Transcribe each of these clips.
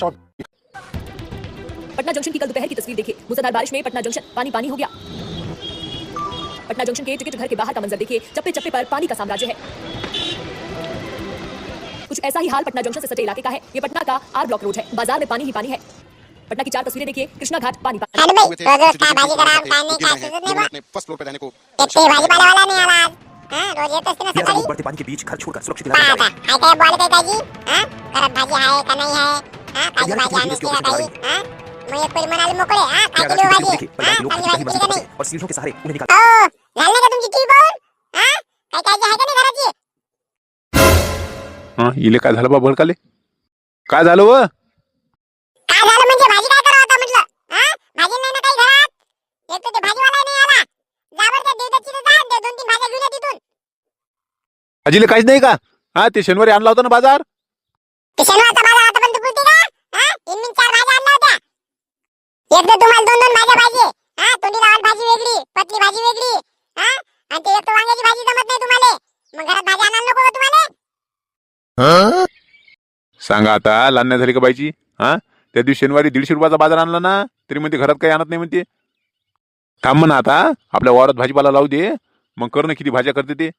Shot Patna junction की कल दोपहर की तस्वीर देखिए। मूसलाधार बारिश में पटना जंक्शन पानी पानी हो गया। पटना जंक्शन के टिकट घर के बाहर का मंजर देखिए। चप्पे चप्पे पर पानी का साम्राज्य है। कुछ ऐसा ही हाल पटना जंक्शन से सटे इलाके का है। ये पटना का आर ब्लॉक रोड है। बाज़ार में पानी ही पानी है। पटना की चार तस्वीरें देखिए। कृष्णा घाट पानी पानी। ते हा बढ़ते पानी के बीच घर छोड़कर सुरक्षित हा? भाजी हा ताई हा? मग एक मोकळे हा? काय किलो भाजी हा? भाजी केली का नाही और के सहारे उन्हें निकाल झाली का तुमची हा? काय आहे का नाही घराची? हा इले काय झालं बा भडकाले काय झालं व? काय झालं म्हणजे भाजी काय करावं आता म्हटलं? हा? भाजी नाही ना काही घरात? एक तर ते भाजीवाला नाही आला. जाबर त्या देवदाची जा ते दोन तीन भाज्या घेऊन ये तिथून. अजिले काहीच नाही का? हा ते शनिवारी आणला होता ना बाजार? ते शनिवारचा बाजार आतापर्यंत पुरते का हा तीन तीन चार भाज्या आणल्या होत्या एक तर तुम्हाला दोन दोन भाज्या पाहिजे. हा तोंडी लावाल भाजी वेगळी पतली भाजी वेगळी हा? आणि ते एक तर वांग्याची भाजी जमत नाही तुम्हाला. मग घरात भाजी आणायला नको का तुम्हाला? सांगा आता लाण्या झाली का बाईची? हा? त्या दिवशी शनिवारी दीडशे रुपयाचा बाजार आणला ना तरी म्हणते घरात काही आणत नाही म्हणते. थांब म्हणा आता आपल्या वावरात भाजीपाला लावू दे. मग कर ना किती भाज्या करते ते.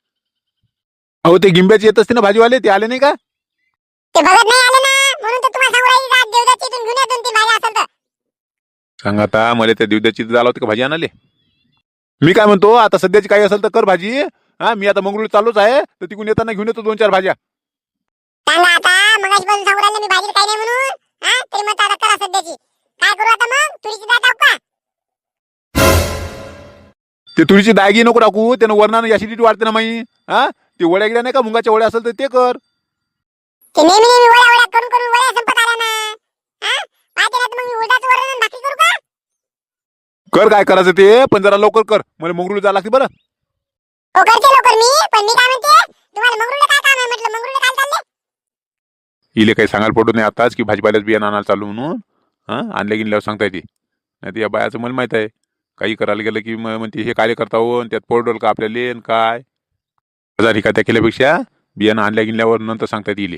अहो ते गिंब्याचे येत असते ना भाजीवाले ते आले नाही का? ते बघत नाही आले ना म्हणून तर तुम्हाला सांगू राहिली देवदाची इथून घेऊन या दोन तीन भाज्या असेल तर सांगा आता मला त्या दिवद्याची झाला होती का भाजी आणाले मी काय म्हणतो आता सध्याची काही असेल तर कर भाजी. हा मी आता मंगळूर चालूच आहे तर तिकडून येताना घेऊन येतो दोन चार भाज्या. सांगा आता मगाशी पासून सांगू राहिले मी भाजी काही नाही म्हणून. हा तरी म्हणता आता करा सध्याची. काय करू आता मग? तुरीची डाळ टाकू का? ते तुरीची दागी नको टाकू. त्यानं वरणानं ऍसिडिटी वाढते ना माई. हा ते वड्या गिड्या नाही का मुंगाच्या वड्या असेल तर ते कर. ते नेहमी नेहमी वड्या वड्या करून करून वड्या संपत आल्या ना. हा पाहते ना तर मग कर काय करायचं ते पण जरा लवकर कर. मला मंगळूर जायला लागते बरं. हो करते लवकर मी पण मी काय म्हणते तुम्हाला मंगरुळला काय काम आहे? म्हटलं मंगरुळला काय चालले इले काही सांगायला पडू नाही आताच की भाजीपाल्याच बियाणं आणायला चालू म्हणून. हा आणल्या गेल्यावर सांगता येते. नाही तर या बायाचं मला माहीत आहे. काही करायला गेलं की मग म्हणते हे काय करता हो? आणि त्यात पडल का आपल्याला आणि काय? हजार का त्या केल्यापेक्षा बियाणं आणल्या गेल्यावर नंतर सांगता येईल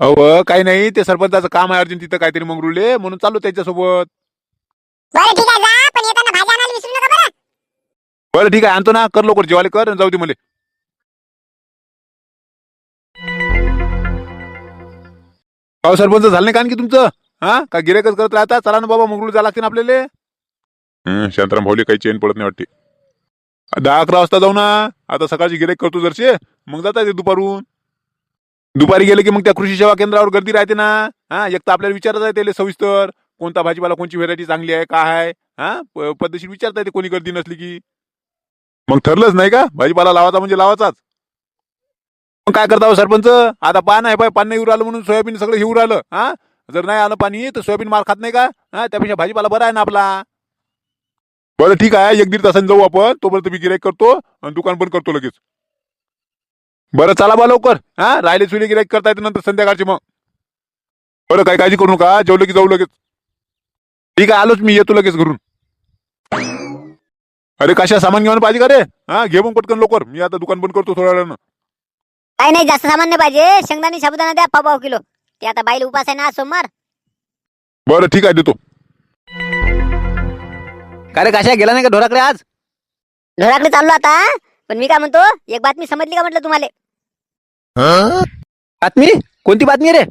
अहो काही नाही ते सरपंचाचं काम आहे अर्जुन तिथं काहीतरी मंगरुले म्हणून चालू त्याच्यासोबत. बरं ठीक आहे जा पण येताना भाजी आणायला विसरू नका बरं. बरं ठीक आहे आणतो ना कर लवकर जेवायला कर आणि जाऊ दे मला. अहो सरपंच झालं नाही का आणखी तुमचं? हा? का गिरायकच करत राहता? चला ना बाबा मंगळूर जायला लागते ना आपल्याला. शांताराम भाऊली काही चेन पडत नाही वाटते. दहा अकरा वाजता जाऊ ना. आता सकाळची गिरायक करतो जरशे. मग जाता येते दुपारून. दुपारी गेले की मग त्या कृषी सेवा केंद्रावर गर्दी राहते ना. हा एक तर आपल्याला विचारत आहे त्याला सविस्तर. कोणता भाजीपाला कोणची व्हेरायटी चांगली आहे काय आहे? हा? पद्धतशीर विचारता येते कोणी गर्दी नसली की. मग ठरलंच नाही का? भाजीपाला लावायचा म्हणजे लावायचाच. मग काय करता हो सरपंच? आता पान आहे पाय पान नाही येऊ राहिलं म्हणून सोयाबीन सगळं येऊ राहिलं हा? जर नाही आलं पाणी तर सोयाबीन मार खात नाही का? हा? त्यापेक्षा भाजीपाला बरा आहे ना आपला. बरं ठीक आहे. एक दीड तासाने जाऊ आपण. तोपर्यंत मी गिराईक करतो आणि दुकान पण करतो लगेच. बरं चला बा लवकर. हा? राहिले सुले गिराईक करता येते नंतर संध्याकाळची मग. बरं काही काळजी करू नका. जेवलं की जाऊ लगेच. ठीक आहे आलोच मी येतो लगेच घरून. अरे कशा सामान घेऊन पाहिजे का रे? हा घे मग पटकन लवकर. मी आता दुकान बंद करतो थोड्या वेळानं. काही नाही जास्त सामान नाही पाहिजे. शेंगदाणे साबुदाणा द्या पाव पाव किलो. ते आता बाईल उपास आहे ना सोमवार. बरं ठीक आहे देतो. का रे काशा गेला नाही का ढोराकडे आज? ढोराकडे चाललो आता पण मी काय म्हणतो एक बातमी समजली का म्हटलं तुम्हाला? बातमी? कोणती बातमी रे?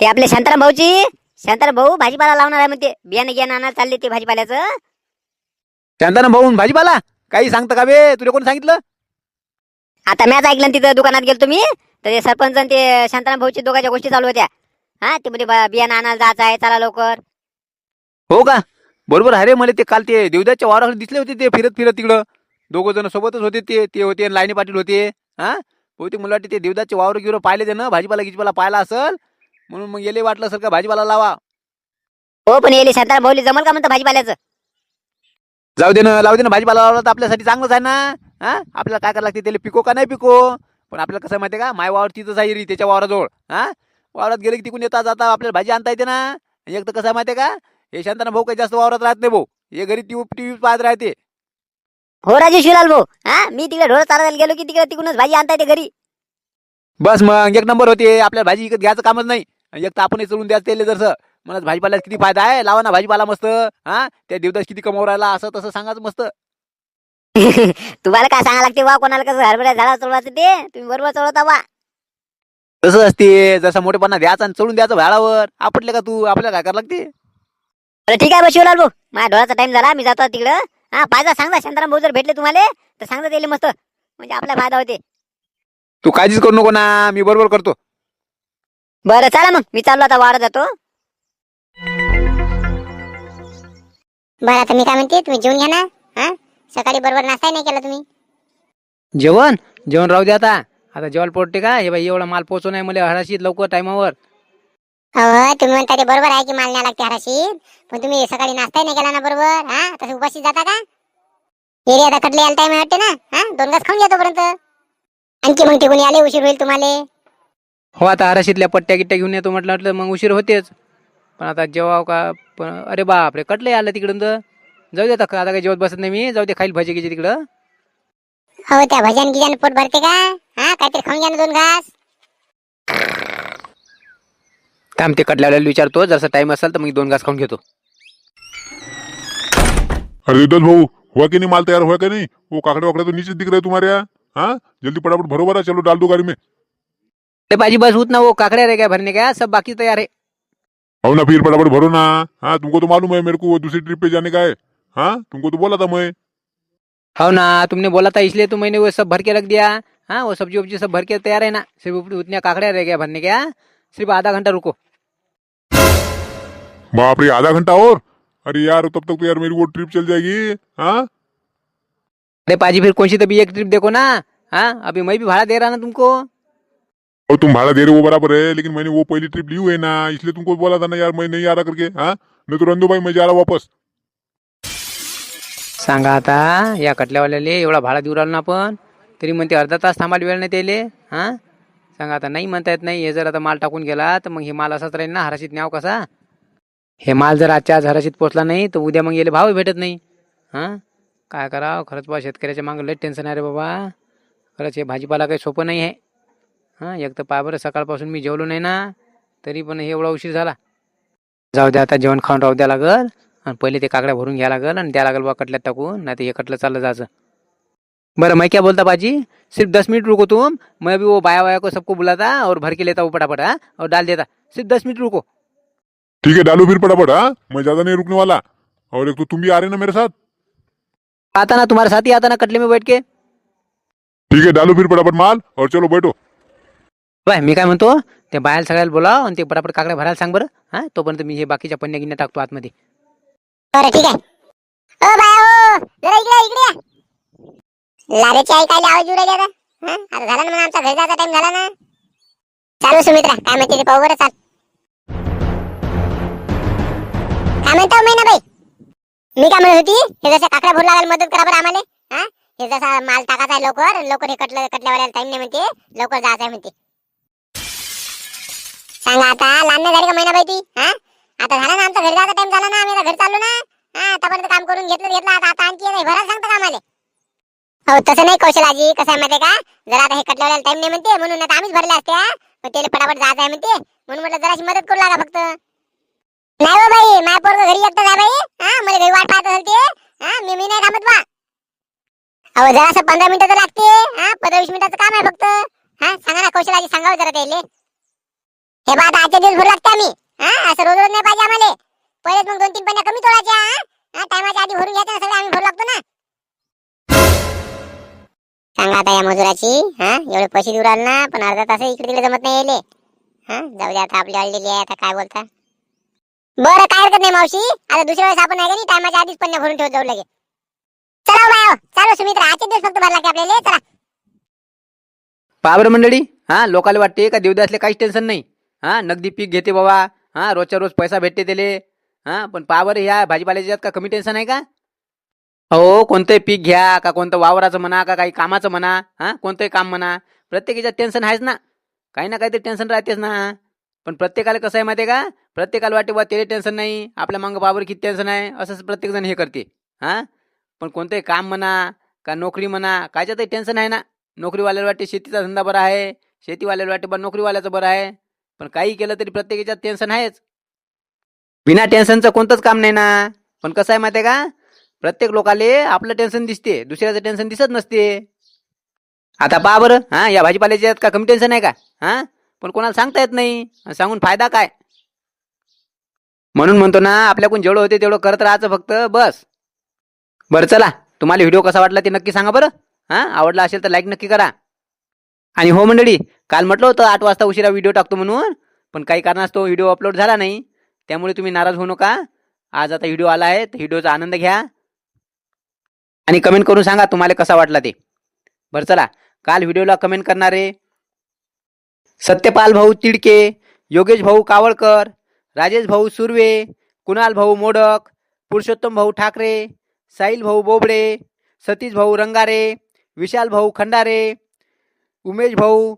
ते आपले शांताराम भाऊची शांताराम भाऊ भाजीपाला लावणार आहे म्हणते. बियाणे गियाणे आणायला चालले ते भाजीपाल्याचं. शांताना भाऊ भाजीपाला? काही सांगता का बे? तुला कोणी सांगितलं? आता मॅच ऐकलं ना तिथं दुकानात गेलो तुम्ही तर ते सरपंच आणि ते शांताराम भाऊची दोघांच्या गोष्टी चालू होत्या. हा ते म्हणजे बियाणं आणायला जायचं आहे चला लवकर. हो का? बरोबर अरे मला ते काल ते देवदाच्या वारावर दिसले होते ते फिरत फिरत तिकडं. दोघं जण सोबतच होते ते ते होते आणि लाईनी पाटील होते. हा? बहुतेक मला वाटते ते देवदाचे वावर गिवर पाहिले ते ना भाजीपाला गिजीपाला पाहिला असेल. म्हणून मग गेले वाटलं असेल का भाजीपाला लावा. हो पण येले शांताराम भाऊली जमल का म्हणतं भाजीपाल्याचं? जाऊ दे ना लावू दे ना भाजीपाला लावला तर आपल्यासाठी चांगलंच आहे ना. हा? आपल्याला काय करायला लागते त्याला पिको का नाही पिको? पण आपल्याला कसं माहिती का? माय वावर तिथंच आहे री त्याच्या वावराजवळ. हा? वावरात गेले की तिकून येता जाता आपल्याला भाजी आणता येते ना. एक तर कसं माहिती का? हे शांताना भाऊ काही जास्त वावरात राहत नाही भाऊ. हे घरी टीव्ही टीव्ही पाहत राहते. हो राजू शिवलाल भाऊ. हा? मी तिकडे ढोर चालायला गेलो की तिकडे तिकडूनच भाजी आणता येते घरी. बस मग एक नंबर होते. आपल्याला भाजी विकत घ्यायचं कामच नाही. एक तर आपणही चढून द्या त्याला जसं म्हणत भाजीपाल्यात किती फायदा आहे? लावा ना भाजीपाला मस्त. हा? त्या देवदास किती कमावून राहिला? असं तसं सांगाच मस्त. तुम्हाला काय सांगा लागते वा कोणाला कसं हरभऱ्या झाडा चढवायचं ते? तुम्ही बरोबर चढवता वा तसं असते. जसं मोठेपणा द्यायचा आणि चढून द्यायचं झाडावर. आपटले का तू? आपल्याला काय करावं लागते? बरं ठीक आहे बा शिवलाल भाऊ. माझ्या डोळ्याचा टाइम झाला. मी जातो तिकडं. हा पाहिजे सांगा शांताराम भाऊ जर भेटले तुम्हाला तर सांगता येईल मस्त. म्हणजे आपला फायदा होते. तू काळजीच करू नको ना. मी बरोबर करतो. बरं चला मग. मी चाललो आता वाढत जातो. बरं आता मी काय म्हणते तुम्ही जेवून घ्या ना. हा? सकाळी बरोबर नाश्ता नाही केला तुम्ही. जेवण? जेवण राहू दे आता. आता जेवायला पोटते का? हे बाई एवढा माल पोचवून आहे मला हराशीत लवकर टायमावर अहो तुम्ही म्हणता ते बरोबर आहे की माल न्याय लागते हराशीत. पण तुम्ही सकाळी नाश्ता नाही केला ना बरोबर हा? तसं उपाशी जाता का? एरी आता कटले यायला टाइम वाटते ना हा? दोन घास खाऊन घ्या तोपर्यंत. आणखी मग ते कोणी आले उशीर होईल तुम्हाला. हो आता हराशीतल्या पट्ट्या गिट्ट्या घेऊन येतो म्हटलं म्हटलं मग उशीर होतेच. पण आता जेव्हा का पण अरे बापरे कटलं आलं तिकडून तर. जाऊ दे आता आता काही जेवत बसत नाही मी जाऊ दे खाईल भजी गिजी तिकडं. हो त्या भजन गिजन पोट भरते का? हा काहीतरी खाऊन घ्या ना दोन घास. काम ते कटल्याला विचारतो जसं टाइम असेल तर मग दोन घास खाऊन घेतो. अरे देवदास भाऊ हुआ कि नहीं माल तैयार हुआ कि नहीं? वो काकड़े वाकड़े तो नीचे दिख रहे तुम्हारे यहाँ हाँ? जल्दी फटाफट भरो भरा चलो डाल दो गाड़ी में. अरे बाजी बस उतना वो काकड़े रह गया भरने का सब बाकी तैयार है आओ ना फिर फटाफट भरो ना हाँ तुमको तो मालूम है मेरे को वो दूसरी ट्रिप पे जाने का है हाँ तुमको तो बोला था मैं हो ना तुमने बोला था इसलिए तो मैंने वो सब भर के रख दिया हाँ वो सब्ज़ी वब्जी सब भर के तैयार है ना सिर्फ़ उत- उतने काकड़े रह गया भरने का सिर्फ़ आधा घंटा रुको बाप रे आधा घंटा और अरे यार तब तक तो यार मेरी वो ट्रिप चल जाएगी हाँ अरे पाजी फिर कौन सी तभी एक ट्रिप देखो ना हाँ अभी मैं भी भाड़ा दे रहा ना तुमको और तुम भाड़ा दे रहे हो बराबर है लेकिन मैंने वो पहली ट्रिप ली हुई है ना इसलिए तुमको बोला था ना यार मैं नहीं आ रहा करके हाँ? नहीं तो रंदू भाई मैं जा रहा वापस। सांगा आता या कटल्यावाल्याले एवढा भाडा देऊ राहिलो ना आपण तरी म्हणते अर्धा तास थांबायला वेळ नाही त्याले हां? सांगा आता नाही म्हणता येत नाही हे जर आता माल टाकून गेला तर मग हे माल असाच राहील ना हराशीत न्याव कसा? हे माल जर आजच्या आज हराशीत पोचला नाही तर उद्या मग याला भाव भेटत नाही हां? काय करावं खरंच बा शेतकऱ्याच्या मागं लय टेन्शन आहे रे बाबा खरंच हे भाजीपाला काही सोपं नाही आहे. हां एक तर पहा बरं सकाळपासून मी जेवलो नाही ना तरी पण हे एवढा उशीर झाला. जाऊ द्या आता जेवण खाऊन राहू द्या लागल आणि पहिले ते काकड्या भरून घ्या लागल आणि द्या लागल बा कटल्यात टाकून नाही तर हे कटलं चाललं जायचं. बरं मैं क्या बोलता बाजी? सिर्फ दस मिनट रुको तुम मैं अभी वो बाया वाया को सबको बुलाता और भर के लेता हूँ फटाफट हाँ और डाल देता। सिर्फ दस मिनट रुको। ठीक है डालो फिर फटाफट हाँ मैं ज्यादा नहीं रुकने वाला। और एक तो तुम भी आ रहे ना मेरे साथ? आता ना तुम्हारे साथ ही आता ना कटले में बैठ के। ठीक है डालो फिर फटाफट माल और चलो बैठो। बाय मी काय म्हणतो ते बाहेर सगळ्याला बोलाव आणि ते पटापट काकड्या भरायला सांग बरं. हा तोपर्यंत मी हे बाकीच्या पन्न्या गिन्या टाकतो आतमध्ये. बरं ठीक आहे. ओ बाया हो जरा इकडे इकडे या. लारेची आई काय आवाज येऊ राहिली आता? हा आता झाला ना म्हणा आमचा घरी जायचा टाइम झाला ना. चालू सुमित्रा काय म्हणते ते पाहू बरं चाल. काय म्हणतो महिना बाई मी काय म्हणत होती हे जसं काकड्या भरू लागायला मदत करा बरं आम्हाला. हा हे जसा माल टाकायचा आहे लवकर लवकर हे कटलं कटल्यावर टाइम नाही म्हणते लवकर जायचं आहे म्हणते. सांगा आता लहान झाली का महिना बाई हा? आता झाला ना आमचा घरी जायचा टाइम झाला ना आम्ही घरी चाललो ना. हा आतापर्यंत काम करून घेतलं घेतलं आता आता आणखी नाही भरायला सांगतो का हो तसं नाही कौशलाजी कसं आहे माहिती का? जरा आता हे कटल्यावर टाइम नाही म्हणते म्हणून आता आम्हीच भरले असते पण त्याला पटापट जायचं आहे म्हणते. म्हणून म्हटलं जराशी मदत करू लागा फक्त. नाही हो बाई माझ्या पोरग घरी एकटं आहे बाई. हा मला घरी वाट पाहत असेल ते. हा मी मी नाही थांबत बा. अहो जरासं पंधरा मिनिटं तर लागते. हा पंधरा वीस मिनिटाचं काम आहे फक्त. हा सांगा ना कौशलाजी सांगावं जरा त्याला. हे बा आता आजच्या दिवस भरू लागते आम्ही. हा? असं रोज रोज नाही पाहिजे आम्हाला. पहिलेच मग दोन तीन पन्या कमी तोडायच्या हा? टायमाच्या आधी भरून घ्यायचं सगळं आम्ही भरू लागतो ना. सांगा आता या मजुराची हा? एवढे पैसे देऊ राहिले ना पण अर्धा तास इकडे तिकडे जमत नाही यायले. हा? जाऊ दे आता आपली अडलेली आहे आता काय बोलता? बरं काय हरकत नाही मावशी. आता दुसऱ्या वेळेस आपण आहे का नाही टायमाच्या आधीच पन्या भरून ठेवत जाऊ लगे चला हो बाय चालू सुमित्रा आजचे दिवस फक्त भरला की आपल्याला चला. पाबर मंडळी हा? लोकाला वाटते का देवदासले काहीच टेन्शन नाही. हां नगदी पीक घेते बाबा. हां रोजच्या रोज पैसा भेटते त्याले. हां पण पावर ह्या भाजीपाल्याच्या का कमी टेन्शन आहे का? अहो कोणतंही पीक घ्या का कोणतं वावराचं म्हणा का काही कामाचं म्हणा. हां कोणतंही काम म्हणा. प्रत्येकाच्यात टेन्शन आहेच ना. काही ना काहीतरी टेन्शन राहतेच ना. पण प्रत्येकाला कसं आहे माहिती आहे का? प्रत्येकाला वाटते बा त्याला टेन्शन नाही. आपल्या मागं बाबर किती टेन्शन आहे? असंच प्रत्येकजण हे करते. हां? पण कोणतंही काम म्हणा का नोकरी म्हणा कायच्यातही टेन्शन आहे ना. नोकरीवाल्याला वाटते शेतीचा धंदा बरा आहे. शेतीवाल्याला वाटते बा नोकरीवाल्याचं बरं आहे. पण काही केलं तरी प्रत्येक याच्यात टेन्शन आहेच. बिना टेन्शनचं कोणतंच काम नाही ना. पण कसं आहे माहिती आहे का? प्रत्येक लोकाले आपलं टेन्शन दिसते दुसऱ्याचं टेन्शन दिसत नसते. आता पहा बरं हा या भाजीपाल्याच्या यात का कमी टेन्शन आहे का? हा? पण कोणाला सांगता येत नाही. आणि सांगून फायदा काय? म्हणून म्हणतो ना आपल्याकडून जेवढं होते तेवढं करत राहायचं फक्त बस. बरं चला. तुम्हाला व्हिडिओ कसा वाटला ते नक्की सांगा बरं. हा? आवडला असेल तर लाईक नक्की करा. आणि हो मंडळी काल म्हटलं होतं आठ वाजता उशिरा व्हिडिओ टाकतो म्हणून पण काही कारणास्तव व्हिडिओ अपलोड झाला नाही. त्यामुळे तुम्ही नाराज होऊ नका. आज आता व्हिडिओ आला आहे तर व्हिडिओचा आनंद घ्या. आणि कमेंट करून सांगा तुम्हाला कसा वाटला ते. बरं चला काल व्हिडिओला कमेंट करणारे सत्यपाल भाऊ तिडके योगेश भाऊ कावळकर राजेश भाऊ सुर्वे कुणाल भाऊ मोडक पुरुषोत्तम भाऊ ठाकरे साहिल भाऊ बोबडे सतीश भाऊ रंगारे विशाल भाऊ खंडारे उमेश भाऊ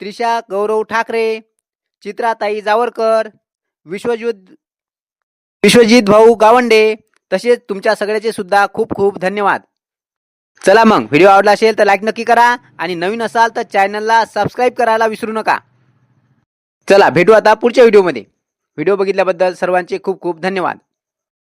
त्रिशा गौरव ठाकरे चित्राताई जावरकर विश्वजित विश्वजित भाऊ गावंडे तसेच तुमच्या सगळ्याचे सुद्धा खूप खूप धन्यवाद. चला मग व्हिडिओ आवडला असेल तर लाईक नक्की करा आणि नवीन असाल तर चॅनलला सबस्क्राईब करायला विसरू नका. चला भेटू आता पुढच्या व्हिडिओमध्ये व्हिडिओ बघितल्याबद्दल सर्वांचे खूप खूप धन्यवाद.